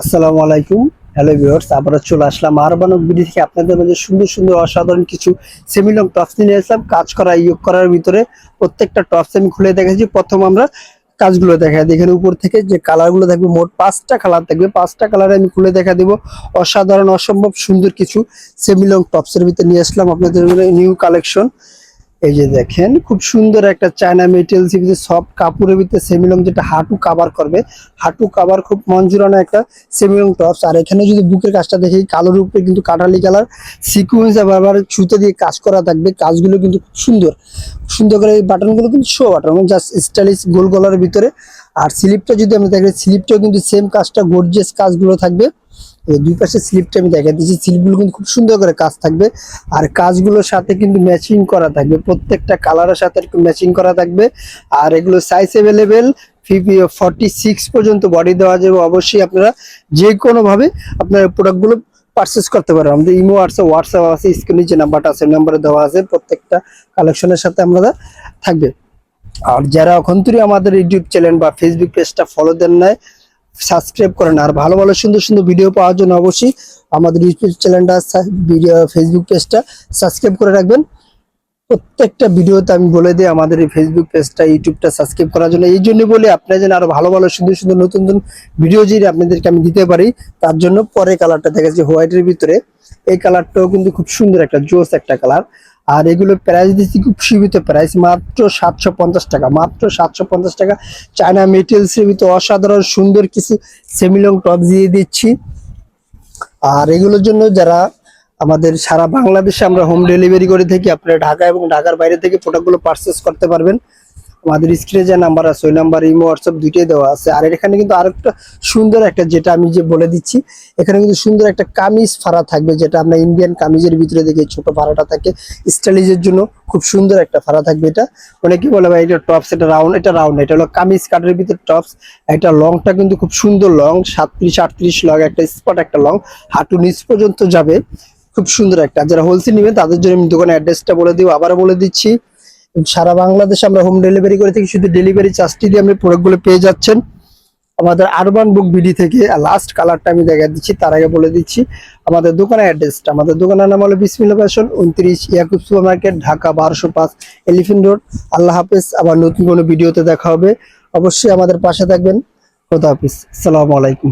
আসসালামু আলাইকুম। Hello viewers আবারও চলে আসলাম আরবানক বিডি থেকে। আপনাদের মাঝে সুন্দর সুন্দর অসাধারণ কিছু সেমিলং টপস নিয়ে আসলাম। কাজ করা, ইয়োগ করার ভিতরে প্রত্যেকটা টপস আমি খুলে দেখেছি প্রথম আমরা কাজগুলো দেখা দিই এখানে উপর থেকে যে কালারগুলো থাকবে, মোট পাঁচটা কালার থাকবে। পাঁচটা কালারে আমি খুলে দেখা দিব। অসাধারণ, অসম্ভব সুন্দর কিছু সেমিলং টপসের ভিতরে নিয়ে আসলাম। আপনাদের নিউ কালেকশন এই যে দেখেন, খুব সুন্দর একটা চায়না মেটেরিয়ালস ভিতরে সফট কাপড়ের ভিতরে সেমিলং যেটা হাঁটু কাভার করবে। হাঁটু কাভার খুব জুড়ানো একটা সেমিলং টপস আর এখানে যদি বুকের কাজটা দেখি, কালোর উপরে কিন্তু কাঠালি কালার। সিকুয়েন্স আবার ছুতে দিয়ে কাজ করা থাকবে। কাজগুলো কিন্তু খুব সুন্দর। সুন্দর করে এই বাটনগুলো কিন্তু শো বাটন জাস্ট স্টাইলিশ গোল গলার ভিতরে। আর স্লিপটা যদি আমরা দেখি স্লিপটাও কিন্তু সেম কাজটা গর্জিয়াস কাজগুলো থাকবে। দুই পাশে স্লিপটা আমি দেখা দিচ্ছি। স্লিপগুলো কিন্তু খুব সুন্দর করে কাজ থাকবে। আর কাজগুলোর সাথে কিন্তু ম্যাচিং করা থাকবে। প্রত্যেকটা কালারের সাথে ম্যাচিং করা থাকবে। আর এগুলো সাইজ অ্যাভেলেবেল ফর্টি সিক্স পর্যন্ত বডি দেওয়া যাবে। অবশ্যই আপনারা যে কোনো ভাবে আপনার প্রোডাক্টগুলো পারচেস করতে পারেন। আমাদের ইমো আছে হোয়াটসঅ্যাপ আছে স্ক্রিনে যে নাম্বারটা আছে নাম্বারে দেওয়া আছে। প্রত্যেকটা কালেকশনের সাথে আমরা থাকবে। আর যারা এখন থেকে আমাদের ইউটিউব চ্যানেল বা ফেসবুক পেজটা ফলো দেন নাই সাবস্ক্রাইব করেন আর ভালো ভালো সুন্দর সুন্দর ভিডিও পাওয়ার জন্য অবশ্যই আমাদের ইউটিউব চ্যানেলটা ভিডিও ফেসবুক পেজটা সাবস্ক্রাইব করে রাখবেন। প্রত্যেকটা ভিডিওতে আমি বলে দিই, আমাদের এই ফেসবুক পেজটা ইউটিউবটা সাবস্ক্রাইব করার জন্য। এই জন্য বলি, আপনারা যেন আরও ভালো ভালো সুন্দর সুন্দর নতুন নতুন ভিডিও যদি আপনাদেরকে আমি দিতে পারি, তার জন্য পরে কালারটা দেখেছি হোয়াইটের ভিতরে, এই কালারটাও কিন্তু খুব সুন্দর একটা জোস একটা কালার আর এগুলো প্রাইস দিচ্ছি খুব সীমিত প্রাইস মাত্র সাতশো পঞ্চাশ টাকা, মাত্র সাতশো পঞ্চাশ টাকা। চায়না মেটেরিয়ালস সীমিত অসাধারণ সুন্দর কিছু সেমিলং টপ দিয়ে দিচ্ছি। আর এগুলোর জন্য যারা আমাদের সারা বাংলাদেশে আমরা হোম ডেলিভারি করে থাকি, আপনারা ঢাকা এবং ঢাকার বাইরে থেকে প্রোডাক্টগুলো পারচেস করতে পারবেন। আমাদের স্ক্রিনে যে নাম্বার আছে, ওই নাম্বার ইমো হোয়াটসঅ্যাপ দুইটাই দেওয়া আছে। আর এখানে কিন্তু আরেকটা সুন্দর একটা, যেটা আমি যে বলে দিচ্ছি, এখানে কিন্তু সুন্দর একটা কামিজ ফাড়া থাকবে, যেটা আমরা ইন্ডিয়ান কামিজের ভিতরে দেখি ছোট ফাড়াটা থাকে। স্টাইলিজের জন্য খুব সুন্দর একটা ফাড়া থাকবে এটা। অনেকে বলে ভাই, এটা টপস এটা রাউন্ড এটা রাউন্ড এটা হলো কামিজ কাটের ভিতরে টপস এটা লংটা কিন্তু খুব সুন্দর লং সাতত্রিশ, আটত্রিশ লং একটা স্পট একটা লং হাঁটু নিচ পর্যন্ত যাবে। খুব সুন্দর একটা, যারা হোলসেল নেবেন, তাদের জন্য আমি দোকানের অ্যাড্রেসটা বলে দিব। আবার বলে দিচ্ছি সারা বাংলাদেশে আমরা হোম ডেলিভারি করে থাকি। শুধু ডেলিভারি চার্জটি দিয়ে আপনি প্রোডাক্টগুলো পেয়ে যাচ্ছেন। আমাদের আরবান বুক বিডি থেকে লাস্ট কালারটা আমি দেখা দিচ্ছি, তার আগে বলে দিচ্ছি, আমাদের দোকানের অ্যাড্রেসটা আমাদের দোকানের নাম হলো বিসমিল্লা ফ্যাশন উনত্রিশ ইয়াকুব সুপার মার্কেট ঢাকা বারোশো পাঁচ এলিফেন্ট রোড আল্লাহ হাফেজ, আবার নতুন কোনো ভিডিওতে দেখা হবে। অবশ্যই আমাদের পাশে থাকবেন। খোদা হাফিজ। আসসালামু আলাইকুম।